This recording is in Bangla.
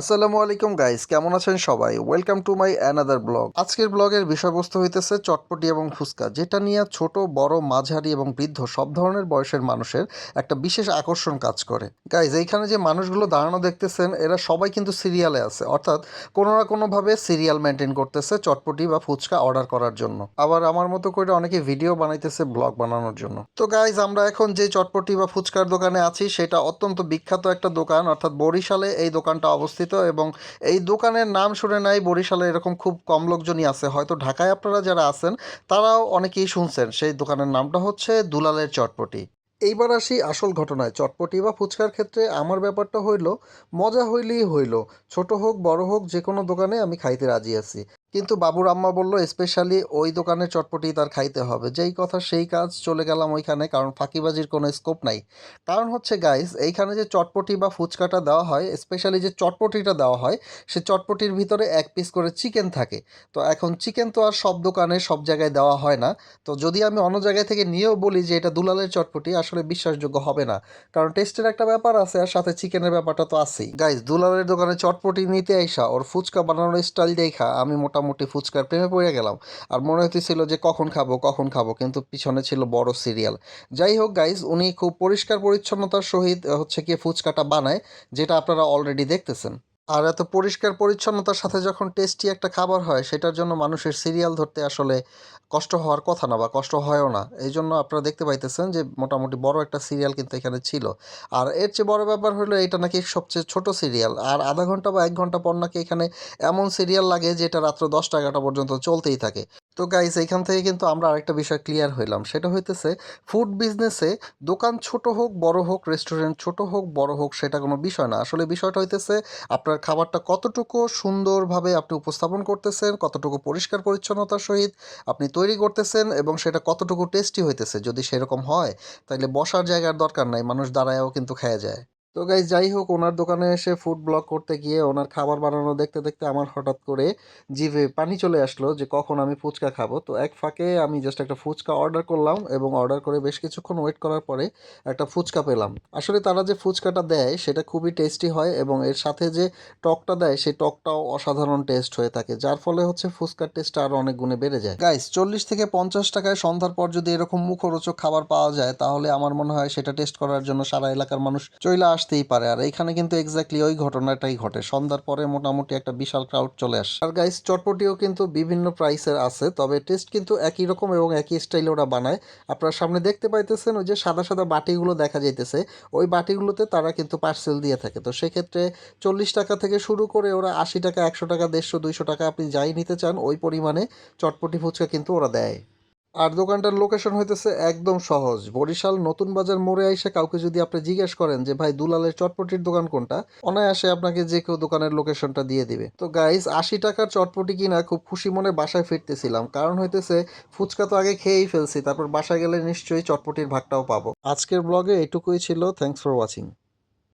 আসসালামু আলাইকুম গাইস কেমন আছেন সবাই? Welcome to my another blog আজকের ব্লগের বিষয়বস্তু হইতেছে চটপটি এবং ফুচকা, যেটা নিয়ে ছোট, বড়, মাঝারি এবং বৃদ্ধ সব ধরনের বয়সের মানুষের একটা বিশেষ আকর্ষণ কাজ করে। গাইস এইখানে যে মানুষগুলো দাঁড়ানো দেখতেছেন, এরা সবাই কিন্তু সিরিয়ালে আছে। অর্থাৎ কোনো না কোনোভাবে সিরিয়াল মেনটেন করতেছে চটপটি বা ফুচকা অর্ডার করার জন্য। আবার আমার মতো করে অনেকে ভিডিও বানাইতেছে ব্লগ বানানোর জন্য। তো গাইজ আমরা এখন যে চটপটি বা ফুচকার দোকানে আছি, সেটা অত্যন্ত বিখ্যাত একটা দোকান, অর্থাৎ বরিশালে এই দোকানটা অবস্থিত। এবং এই দোকানের নাম শুনে নাই, বরিশালে এরকম খুব কম লোকজনই আছে। হয়তো ঢাকায় আপনারা যারা আছেন, তারাও অনেকেই শুনছেন। সেই দোকানের নামটা হচ্ছে দুলালের চটপটি। এইবার আসি আসল ঘটনায়। চটপটি বা ফুচকার ক্ষেত্রে আমার ব্যাপারটা হইল, মজা হইলেই হইল। ছোট হোক, বড় হোক যে কোনো দোকানে আমি খাইতে রাজি আছি। কিন্তু বাবুর আম্মা বলল স্পেশালি ওই দোকানের চটপটি তার খাইতে হবে। যেই কথা সেই কাজ চলে গেলাম ওইখানে, কারণ ফাঁকিবাজির কোনো স্কোপ নাই। কারণ হচ্ছে গাইস এইখানে যে চটপটি বা ফুচকাটা দেওয়া হয় স্পেশালি যে চটপটিটা দেওয়া হয়, সে চটপটির ভিতরে এক পিস করে চিকেন থাকে। তো এখন চিকেন তো আর সব দোকানে, সব জায়গায় দেওয়া হয় না। তো যদি আমি অন্য জায়গায় থেকে নিয়েও বলি যে এটা দুলালের চটপটি, আসলে বিশ্বাসযোগ্য হবে না। কারণ টেস্টের একটা ব্যাপার আছে আর সাথে চিকেনের ব্যাপারটা তো আছেই। গাইস দুলালের দোকানে চটপটি নিতে আইসা, ওর ফুচকা বানানোর স্টাইল দেখা আমি মোটামুটি ফুচকার প্রেমে পড়ে গেলাম। আর মনে হতেছিল যে কখন খাব কখন খাব, কিন্তু পিছনে ছিল বড় সিরিয়াল। যাই হোক গাইজ উনি খুব পরিষ্কার পরিচ্ছন্নতার সহিত হচ্ছে কি ফুচকাটা বানায়, যেটা আপনারা অলরেডি দেখতেছেন। আর এত পরিষ্কার পরিচ্ছন্নতার সাথে যখন টেস্টি একটা খাবার হয়, সেটার জন্য মানুষের সিরিয়াল ধরতে আসলে কষ্ট হওয়ার কথা না বা কষ্ট হয়ও না। এই জন্য আপনারা দেখতে পাইতেছেন যে, মোটামুটি বড় একটা সিরিয়াল কিন্তু এখানে ছিল। আর এর চেয়ে বড় ব্যাপার হলো, এটা নাকি সবচেয়ে ছোট সিরিয়াল আর আধা ঘণ্টা বা এক ঘণ্টা পর নাকি এখানে এমন সিরিয়াল লাগে, যেটা রাত্র দশটা এগারোটা পর্যন্ত চলতেই থাকে। তো গাইজ এইখান থেকে কিন্তু আমরা আরেকটা বিষয় ক্লিয়ার হইলাম। সেটা হইতেছে ফুড বিজনেসে দোকান ছোট হোক, বড় হোক রেস্টুরেন্ট ছোট হোক, বড় হোক, সেটা কোনো বিষয় না। আসলে বিষয়টা হইতেছে, আপনার খাবারটা কতটুকু সুন্দরভাবে আপনি উপস্থাপন করতেছেন, কতটুকু পরিষ্কার পরিচ্ছন্নতার সহিত আপনি তৈরি করতেছেন এবং সেটা কতটুকু টেস্টি হইতেছে। যদি সেরকম হয় তাহলে বসার জায়গার দরকার নাই, মানুষ দাঁড়ায়ও কিন্তু খেয়ে যায়। তো গাইজ যাই হোক, ওনার দোকানে এসে ফুড ব্লগ করতে গিয়ে ওনার খাবার বানানো দেখতে দেখতে আমার হঠাৎ করে জিভে পানি চলে আসলো যে কখন আমি ফুচকা খাব। তো এক ফাঁকে আমি জাস্ট একটা ফুচকা অর্ডার করলাম এবং অর্ডার করে বেশ কিছুক্ষণ ওয়েট করার পরে একটা ফুচকা পেলাম। আসলে তারা যে ফুচকাটা দেয়, সেটা খুবই টেস্টি হয় এবং এর সাথে যে টকটা দেয়, সেই টকটাও অসাধারণ টেস্ট হয়ে থাকে, যার ফলে হচ্ছে ফুচকার টেস্ট আরও অনেক গুণে বেড়ে যায়। গাইস চল্লিশ থেকে পঞ্চাশ টাকায় সন্ধ্যার পর যদি এরকম মুখরোচক খাবার পাওয়া যায়, তাহলে আমার মনে হয় সেটা টেস্ট করার জন্য সারা এলাকার মানুষ চইলা আসতেই পারে। আর এখানে কিন্তু এক্স্যাক্টলি ওই ঘটনাটাই ঘটে। সন্ধ্যার পরে মোটামুটি একটা বিশাল ক্রাউড চলে আসে। আর গাইস চটপটিও কিন্তু বিভিন্ন প্রাইসের আছে, তবে টেস্ট কিন্তু একই রকম এবং একই স্টাইলে ওরা বানায়। আপনারা সামনে দেখতে পাইতেছেন ওই যে সাদা সাদা বাটিগুলো দেখা যাইতেছে। ওই বাটিগুলোতে তারা কিন্তু পার্সেল দিয়ে থাকে। তো সেক্ষেত্রে চল্লিশ টাকা থেকে শুরু করে ওরা আশি টাকা, একশো টাকা, দেড়শো, দুইশো টাকা আপনি যাই নিতে চান, ওই পরিমাণে চটপটি ফুচকা কিন্তু ওরা দেয়। আর দোকানটার লোকেশন হইতেছে একদম সহজ। বরিশাল নতুন বাজার মোড়ে আইসে কাউকে যদি আপনি জিজ্ঞেস করেন যে, ভাই, দুলালের চটপটির দোকান কোনটা? অনায়াসে আপনাকে যে কেউ দোকানের লোকেশনটা দিয়ে দিবে। তো গাইস আশি টাকার চটপটি কিনা খুব খুশি মনে বাসায় ফিরতেছিলাম। কারণ হইতেছে, ফুচকা তো আগে খেয়েই ফেলছি, তারপর বাসায় গেলে নিশ্চয়ই চটপটির ভাগটাও পাবো। আজকের ব্লগে এটুকুই ছিল। Thanks for watching